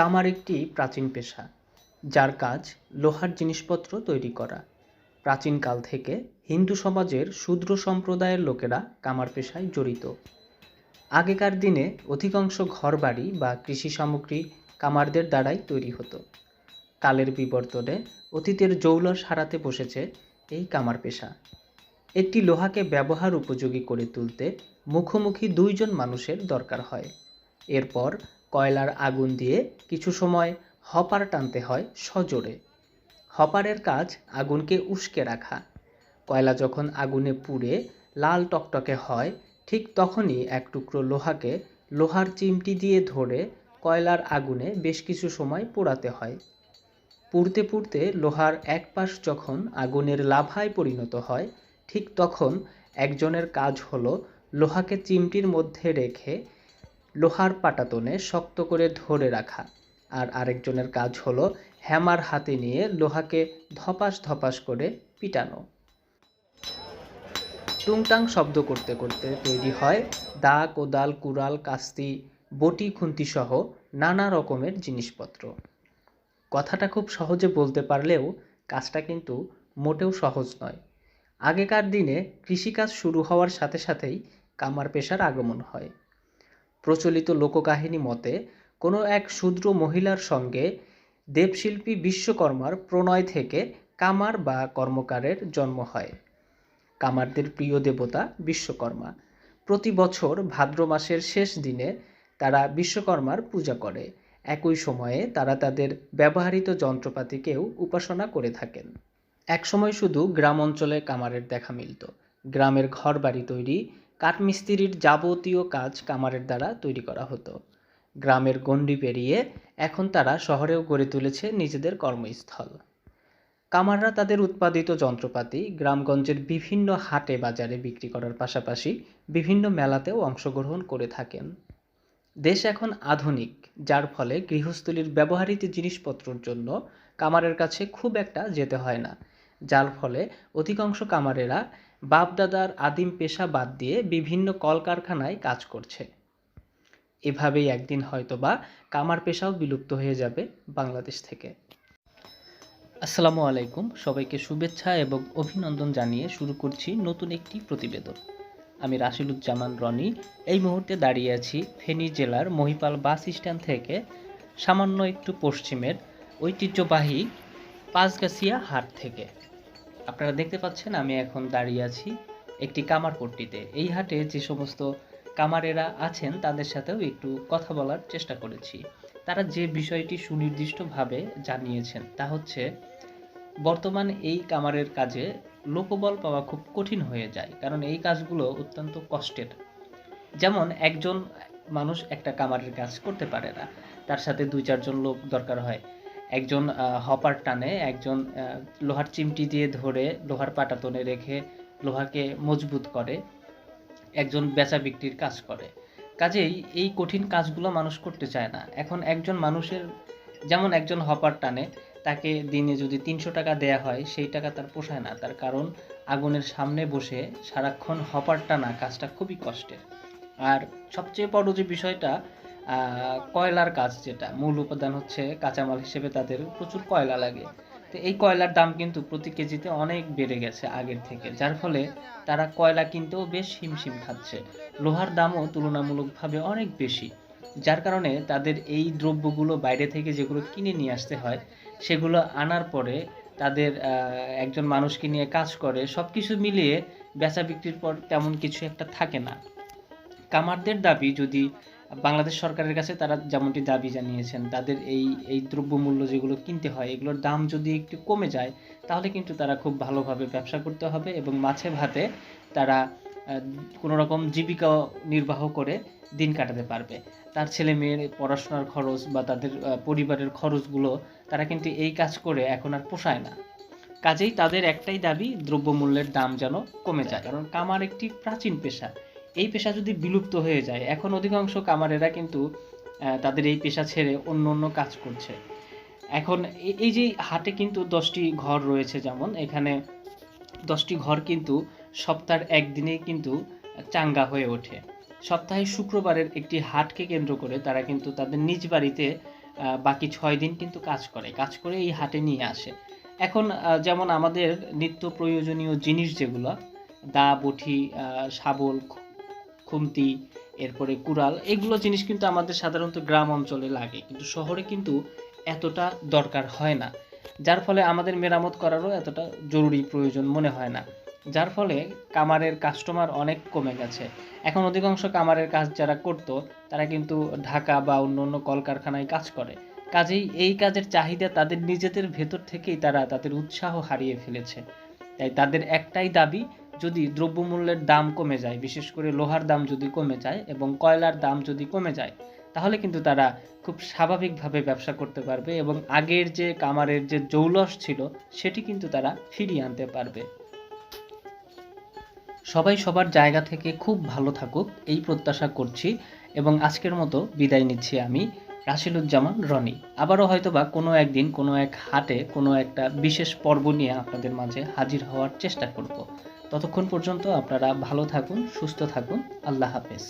কামার একটি প্রাচীন পেশা, যার কাজ লোহার জিনিসপত্র তৈরি করা। প্রাচীনকাল থেকে হিন্দু সমাজের শূদ্র সম্প্রদায়ের লোকেরা কামার পেশায় জড়িত। আগেকার দিনে অধিকাংশ ঘরবাড়ি বা কৃষি সামগ্রী কামারদের দ্বারাই তৈরি হতো। কালের বিবর্তনে অতীতের জৌলস হারাতে বসেছে এই কামার পেশা। একটি লোহাকে ব্যবহার উপযোগী করে তুলতে মুখোমুখি দুইজন মানুষের দরকার হয়। এরপর কয়লার আগুন দিয়ে কিছু সময় হপার টানতে হয় সজোরে। হপারের কাজ আগুনকে উস্কে রাখা। কয়লা যখন আগুনে পুড়ে লাল টকটকে হয়, ঠিক তখনই এক টুকরো লোহাকে লোহার চিমটি দিয়ে ধরে কয়লার আগুনে বেশ কিছু সময় পোড়াতে হয়। পুড়তে পুড়তে লোহার এক পাশ যখন আগুনের লাভায় পরিণত হয়, ঠিক তখন একজনের কাজ হলো লোহাকে চিমটির মধ্যে রেখে লোহার পাটাতনে শক্ত করে ধরে রাখা। আর আরেকজনের কাজ হলো হ্যামার হাতে নিয়ে লোহাকে ধপাস ধপাস করে পিটানো। টুংটাং শব্দ করতে করতে তৈরি হয় দা কোদাল কুড়াল, কাস্তি, বটি খুন্তি সহ নানা রকমের জিনিসপত্র। কথাটা খুব সহজে বলতে পারলেও কাজটা কিন্তু মোটেও সহজ নয়। আগেকার দিনে কৃষিকাজ শুরু হওয়ার সাথে সাথেই কামার পেশার আগমন হয়। প্রচলিত লোককাহিনী মতে, কোনো এক শূদ্র মহিলার সঙ্গে দেবশিল্পী বিশ্বকর্মার প্রণয় থেকে কামার বা কর্মকারের জন্ম হয়। কামারদের প্রিয় দেবতা বিশ্বকর্মা। প্রতি বছর ভাদ্র মাসের শেষ দিনে তারা বিশ্বকর্মার পূজা করে। একই সময়ে তারা তাদের ব্যবহৃত যন্ত্রপাতিকেও উপাসনা করে থাকেন। একসময় শুধু গ্রাম অঞ্চলে কামারের দেখা মিলত। গ্রামের ঘর বাড়ি তৈরি কাঠমিস্ত্রির যাবতীয় কাজ কামারের দ্বারা তৈরি করা হতো। গ্রামের গণ্ডি পেরিয়ে এখন তারা শহরেও গড়ে তুলেছে নিজেদের কর্মস্থল। কামাররা তাদের উৎপাদিত যন্ত্রপাতি গ্রামগঞ্জের বিভিন্ন হাটে বাজারে বিক্রি করার পাশাপাশি বিভিন্ন মেলাতেও অংশগ্রহণ করে থাকেন। দেশ এখন আধুনিক, যার ফলে গৃহস্থলীর ব্যবহৃত জিনিসপত্রের জন্য কামারের কাছে খুব একটা যেতে হয় না, যার ফলে অধিকাংশ কামারেরা বাপদাদার আদিম পেশা বাদ দিয়ে বিভিন্ন কলকারখানায় কাজ করছে। এভাবেই একদিন হয়তোবা কামার পেশাও বিলুপ্ত হয়ে যাবে বাংলাদেশ থেকে। আসসালামু আলাইকুম, সবাইকে শুভেচ্ছা এবং অভিনন্দন জানিয়ে শুরু করছি নতুন একটি প্রতিবেদন। আমি রাশিলুজ্জামান রনি, এই মুহূর্তে দাঁড়িয়ে আছি ফেনী জেলার মহিপাল বাস স্ট্যান্ড থেকে, সামান্য একটু পশ্চিমের ঐতিহ্যবাহী পাঁচগাছিয়া হাট থেকে। আপনারা দেখতে পাচ্ছেন, আমি এখন দাঁড়িয়ে আছি একটি কামারপট্টিতে এই হাটে যে সমস্ত কামারেরা আছেন, তাদের সাথেও একটু কথা বলার চেষ্টা করেছি। তারা যে বিষয়টি সুনির্দিষ্টভাবে জানিয়েছেন, তা হচ্ছে, বর্তমান এই কামারের কাজে লোকবল পাওয়া খুব কঠিন হয়ে যায়, কারণ এই কাজগুলো অত্যন্ত কষ্টের। যেমন, একজন মানুষ একটা কামারের কাজ করতে পারে না, তার সাথে দুই চারজন লোক দরকার হয়। একজন হপার টানে একজন লোহার চিমটি দিয়ে ধরে লোহার পাটাতনে রেখে লোহাকে মজবুত করে, একজন বেচা বিক্রির কাজ করে। কাজেই এই কঠিন কাজগুলো মানুষ করতে চায় না। এখন একজন মানুষের, যেমন একজন হপার টানে, তাকে দিনে যদি তিনশো টাকা দেয়া হয়, সেই টাকা তার পোষায় না। তার কারণ, আগুনের সামনে বসে সারাক্ষণ হপার টানা কাজটা খুবই কষ্টের। আর সবচেয়ে বড় যে বিষয়টা কয়লার কাজ যেটা, মূল উপাদান হচ্ছে কাঁচামাল হিসেবে তাদের প্রচুর কয়লা লাগে। তো এই কয়লার দাম কিন্তু প্রতি কেজিতে অনেক বেড়ে গেছে আগের থেকে, যার ফলে তারা কয়লা কিনতেও বেশ হিমশিম খাচ্ছে। লোহার দামও তুলনামূলকভাবে অনেক বেশি, যার কারণে তাদের এই দ্রব্যগুলো বাইরে থেকে যেগুলো কিনে নিয়ে আসতে হয়, সেগুলো আনার পরে তাদের একজন মানুষকে নিয়ে কাজ করে সব কিছু মিলিয়ে বেচা বিক্রির পর তেমন কিছু একটা থাকে না। কামারদের দাবি, যদি বাংলাদেশ সরকারের কাছে তারা যেমনটি দাবি জানিয়েছেন, তাদের এই এই দ্রব্যমূল্য যেগুলো কিনতে হয়, এগুলোর দাম যদি একটু কমে যায়, তাহলে কিন্তু তারা খুব ভালোভাবে ব্যবসা করতে হবে এবং মাছে ভাতে তারা কোনো রকম জীবিকা নির্বাহ করে দিন কাটাতে পারবে। তার ছেলে মেয়ের পড়াশোনার খরচ বা তাদের পরিবারের খরচগুলো তারা কিন্তু এই কাজ করে এখন আর পোষায় না। কাজেই তাদের একটাই দাবি, দ্রব্যমূল্যের দাম যেন কমে যায়। কারণ কামার একটি প্রাচীন পেশা। এই পেশা যদি বিলুপ্ত হয়ে যায়, এখন অধিকাংশ কামারেরা কিন্তু তাদের এই পেশা ছেড়ে অন্য অন্য কাজ করছে। এখন এই যে হাটে কিন্তু দশটি ঘর রয়েছে যেমন, এখানে দশটি ঘর কিন্তু সপ্তাহের একদিনেই কিন্তু চাঙ্গা হয়ে ওঠে। সপ্তাহে শুক্রবারের একটি হাটকে কেন্দ্র করে তারা কিন্তু তাদের নিজ বাড়িতে বাকি ছয় দিন কিন্তু কাজ করে কাজ করে এই হাটে নিয়ে আসে। এখন যেমন আমাদের নিত্য প্রয়োজনীয় জিনিস যেগুলো, দা, বটি শাবল খুন্তি, এরপরে কুড়াল, এগুলো জিনিস কিন্তু আমাদের সাধারণত গ্রাম অঞ্চলে লাগে। কিন্তু শহরে কিন্তু এতটা দরকার হয় না। যার ফলে আমাদের মেরামত করারও এতটা জরুরি প্রয়োজন মনে হয় না। যার ফলে কামারের কাস্টমার অনেক কমে গেছে। এখন অধিকাংশ কামারের কাজ যারা করতো, তারা কিন্তু ঢাকা বা অন্য অন্য কলকারখানায় কাজ করে। কাজেই এই কাজের চাহিদা তাদের নিজেদের ভেতর থেকেই তারা তাদের উৎসাহ হারিয়ে ফেলেছে। তাই তাদের একটাই দাবি যদি দ্রব্যমূল্যের দাম কমে যায়, বিশেষ করে লোহার দাম যদি কমে যায় এবং কয়লার দাম যদি কমে যায়, তাহলে কিন্তু তারা খুব স্বাভাবিকভাবে ব্যবসা করতে পারবে এবং আগের যে কামারের যে জৌলস ছিল, সেটি কিন্তু তারা ফিরিয়ে আনতে পারবে। সবাই সবার জায়গা থেকে খুব ভালো থাকুক, এই প্রত্যাশা করছি এবং আজকের মতো বিদায় নিচ্ছি আমি রাশিলুজ্জামান রনি। আবারও হয়তোবা কোনো একদিন, কোনো এক হাটে, কোনো একটা বিশেষ পর্ব নিয়ে আপনাদের মাঝে হাজির হওয়ার চেষ্টা করব। ততক্ষণ পর্যন্ত আপনারা ভালো থাকুন সুস্থ থাকুন। আল্লাহ হাফেজ।